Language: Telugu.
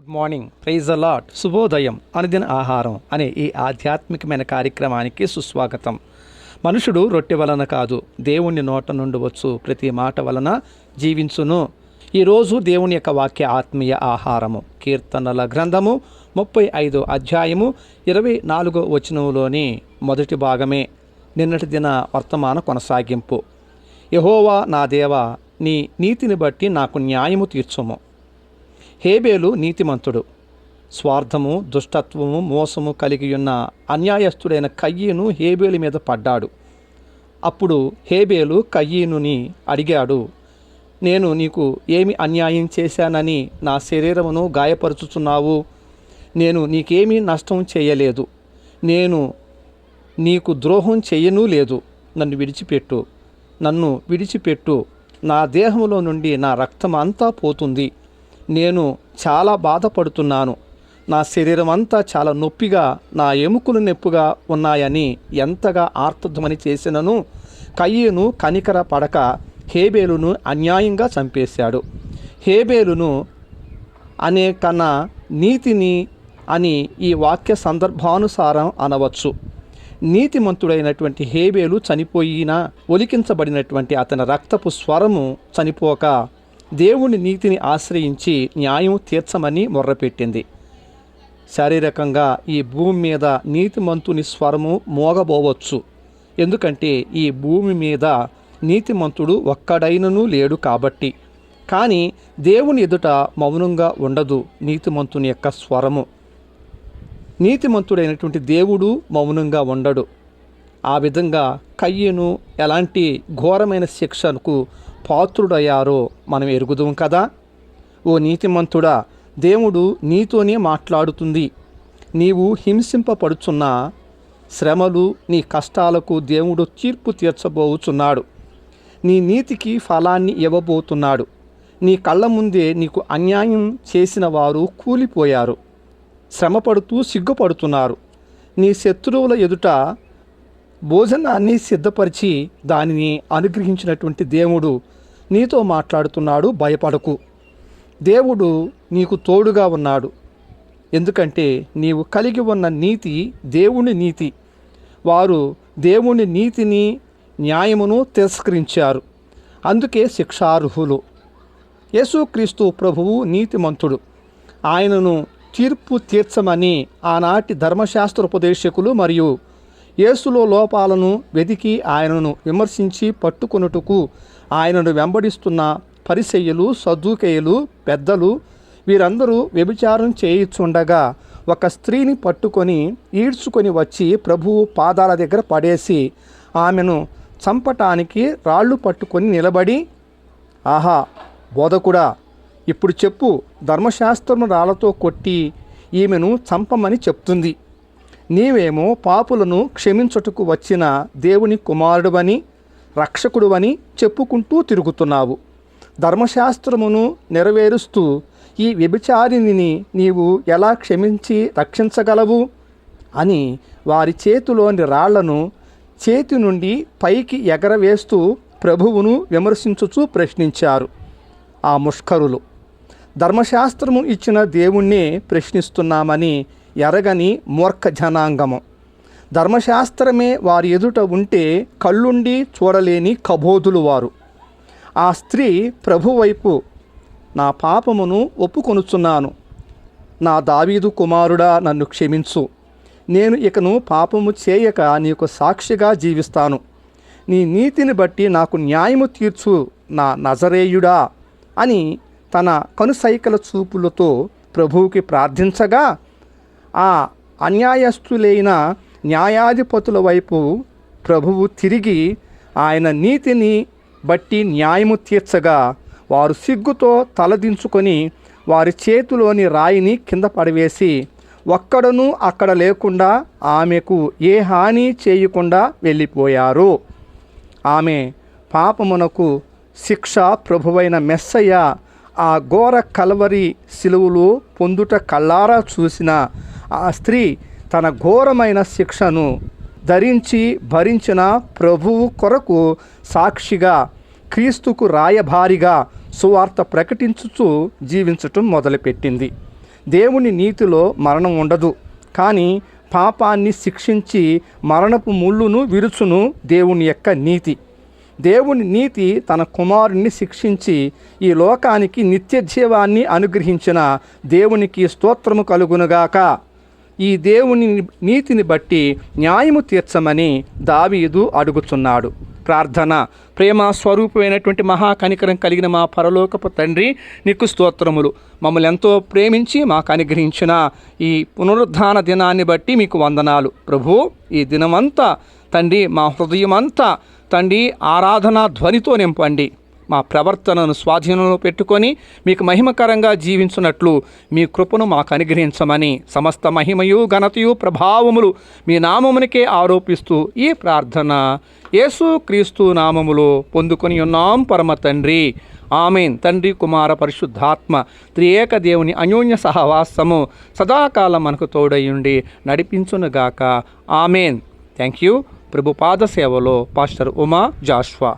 గుడ్ మార్నింగ్ ప్రైజ్ అలాట్ శుభోదయం. అనుదిన ఆహారం అనే ఈ ఆధ్యాత్మికమైన కార్యక్రమానికి సుస్వాగతం. మనుషుడు రొట్టె వలన కాదు దేవుని నోట నుండి వచ్చు ప్రతి మాట వలన జీవించును. ఈరోజు దేవుని యొక్క వాక్య ఆత్మీయ ఆహారము. కీర్తనల గ్రంథము ముప్పై ఐదో అధ్యాయము ఇరవై నాలుగో వచనంలోని మొదటి భాగమే. నిన్నటి దిన వర్తమాన కొనసాగింపు. యహోవా నా దేవా నీ నీతిని బట్టి నాకు న్యాయము తీర్చుము. హేబేలు నీతిమంతుడు. స్వార్థము దుష్టత్వము మోసము కలిగి ఉన్న అన్యాయస్తుడైన కయ్యను హేబేలు మీద పడ్డాడు. అప్పుడు హేబేలు కయ్యనుని అడిగాడు నేను నీకు ఏమి అన్యాయం చేశానని నా శరీరమును గాయపరుచుతున్నావు నేను నీకేమీ నష్టం చేయలేదు. నేను నీకు ద్రోహం చేయనూ లేదు. నన్ను విడిచిపెట్టు. నన్ను విడిచిపెట్టు. నా దేహంలో నుండి నా రక్తం అంతా పోతుంది. నేను చాలా బాధపడుతున్నాను. నా శరీరం అంతా చాలా నొప్పిగా నా ఎముకలు నొప్పిగా ఉన్నాయని ఎంతగా ఆర్తధ్వని చేసినను కయ్యను కనికర పడక హేబేలును అన్యాయంగా చంపేశాడు. హేబేలును అనే కన్నా నీతిని అని ఈ వాక్య సందర్భానుసారం అనవచ్చు. నీతిమంతుడైనటువంటి హేబేలు చనిపోయినా ఒలికించబడినటువంటి అతని రక్తపు స్వరము చనిపోక దేవుని నీతిని ఆశ్రయించి న్యాయం తీర్చమని మొర్రపెట్టింది. శారీరకంగా ఈ భూమి మీద నీతిమంతుని స్వరము మోగబోవచ్చు. ఎందుకంటే ఈ భూమి మీద నీతిమంతుడు ఒక్కడైనను లేడు కాబట్టి. కానీ దేవుని ఎదుట మౌనంగా ఉండదు నీతిమంతుని యొక్క స్వరము. నీతిమంతుడైనటువంటి దేవుడు మౌనంగా ఉండడు. ఆ విధంగా కయ్యను ఎలాంటి ఘోరమైన శిక్షకు పాత్రుడయ్యారో మనం ఎరుగుదాం కదా? ఓ నీతిమంతుడా దేవుడు నీతోనే మాట్లాడుతుంది. నీవు హింసింపబడుచున్న శ్రమలు నీ కష్టాలకు దేవుడు తీర్పు తీర్చబోచున్నాడు. నీ నీతికి ఫలాన్ని ఇవ్వబోతున్నాడు. నీ కళ్ళ ముందే నీకు అన్యాయం చేసిన వారు కూలిపోయారు. శ్రమపడుతూ సిగ్గుపడుతున్నారు. నీ శత్రువుల ఎదుట భోజనాన్ని సిద్ధపరిచి దానిని అనుగ్రహించినటువంటి దేవుడు నీతో మాట్లాడుతున్నాడు భయపడకు. దేవుడు నీకు తోడుగా ఉన్నాడు. ఎందుకంటే నీవు కలిగి ఉన్న నీతి దేవుని నీతి. వారు దేవుని నీతిని న్యాయమును తిరస్కరించారు. అందుకే శిక్షార్హులు. యేసుక్రీస్తు ప్రభువు నీతిమంతుడు. ఆయనను తీర్పు తీర్చమని ఆనాటి ధర్మశాస్త్ర ఉపదేశకులు మరియు యేసులో లోపాలను వెతికి ఆయనను విమర్శించి పట్టుకొనుటకు ఆయనను వెంబడిస్తున్న పరిసయ్యులు సద్దుకేయులు పెద్దలు వీరందరూ వ్యభిచారం చేయిచుండగా ఒక స్త్రీని పట్టుకొని ఈడ్చుకొని వచ్చి ప్రభువు పాదాల దగ్గర పడేసి ఆమెను చంపటానికి రాళ్ళు పట్టుకొని నిలబడి ఆహా బోధకుడా ఇప్పుడు చెప్పు ధర్మశాస్త్రం రాళ్ళతో కొట్టి ఈమెను చంపమని చెప్తుంది. నీవేమో పాపులను క్షమించుటకు వచ్చిన దేవుని కుమారుడువని రక్షకుడువని చెప్పుకుంటూ తిరుగుతున్నావు. ధర్మశాస్త్రమును నెరవేరుస్తూ ఈ వ్యభిచారిణిని నీవు ఎలా క్షమించి రక్షించగలవు? అని వారి చేతిలోని రాళ్ళను చేతి నుండి పైకి ఎగరవేస్తూ ప్రభువును విమర్శించుచూ ప్రశ్నించారు ఆ ముష్కరులు. ధర్మశాస్త్రము ఇచ్చిన దేవుణ్ణే ప్రశ్నిస్తున్నామని ఎరగని మూర్ఖ జనాంగము. ధర్మశాస్త్రమే వారి ఎదుట ఉంటే కళ్ళుండి చూడలేని కబోధులు వారు. ఆ స్త్రీ ప్రభువైపు నా పాపమును ఒప్పుకొనుచున్నాను. నా దావీదు కుమారుడా నన్ను క్షమించు. నేను ఇకను పాపము చేయక నీకు సాక్షిగా జీవిస్తాను. నీ నీతిని బట్టి నాకు న్యాయము తీర్చు నా నజరేయుడా అని తన కనుసైకల చూపులతో ప్రభువుకి ప్రార్థించగా ఆ అన్యాయస్తులైన న్యాయాధిపతుల వైపు ప్రభువు తిరిగి ఆయన నీతిని బట్టి న్యాయము తీర్చగా వారు సిగ్గుతో తలదించుకొని వారి చేతిలోని రాయిని కింద పడవేసి ఒక్కడను అక్కడ లేకుండా ఆమెకు ఏ హాని చేయకుండా వెళ్ళిపోయారు. ఆమె పాపమునకు శిక్ష ప్రభువైన మెస్సయ్య ఆ ఘోర కలవరి సిలువులు పొందుట కళ్ళారా చూసిన ఆ స్త్రీ తన ఘోరమైన శిక్షను ధరించి భరించిన ప్రభువు కొరకు సాక్షిగా క్రీస్తుకు రాయభారిగా సువార్త ప్రకటించుచు జీవించటం మొదలుపెట్టింది. దేవుని నీతిలో మరణం ఉండదు. కానీ పాపాన్ని శిక్షించి మరణపు ముళ్ళును విరుచును దేవుని యొక్క నీతి. దేవుని నీతి తన కుమారుణ్ణి శిక్షించి ఈ లోకానికి నిత్య జీవాన్ని అనుగ్రహించిన దేవునికి స్తోత్రము కలుగునుగాక. ఈ దేవుని నీతిని బట్టి న్యాయము తీర్చమని దావీదు అడుగుతున్నాడు. ప్రార్థన. ప్రేమ స్వరూపమైనటువంటి మహాకనికరం కలిగిన మా పరలోకపు తండ్రి నీకు స్తోత్రములు. మమ్మల్ని ఎంతో ప్రేమించి మాకు అనుగ్రహించిన ఈ పునరుద్ధాన దినాన్ని బట్టి మీకు వందనాలు. ప్రభు ఈ దినమంతా తండ్రి మా హృదయమంతా తండ్రి ఆరాధనా ధ్వనితో నింపండి. మా ప్రవర్తనను స్వాధీనంలో పెట్టుకొని మీకు మహిమకరంగా జీవించున్నట్లు మీ కృపను మాకు అనుగ్రహించమని సమస్త మహిమయు ఘనతయు ప్రభావములు మీ నామమునికే ఆరోపిస్తూ ఈ ప్రార్థన యేసు క్రీస్తు నామములో పొందుకొని ఉన్నాం పరమ తండ్రి. ఆమెన్. తండ్రి కుమార పరిశుద్ధాత్మ త్రియేక దేవుని అన్యోన్య సహవాసము సదాకాలం మనకు తోడయ్యుండి నడిపించునుగాక. ఆమెన్. Thank you. ప్రభుపాద సేవలో పాస్టర్ ఉమా జాష్వా.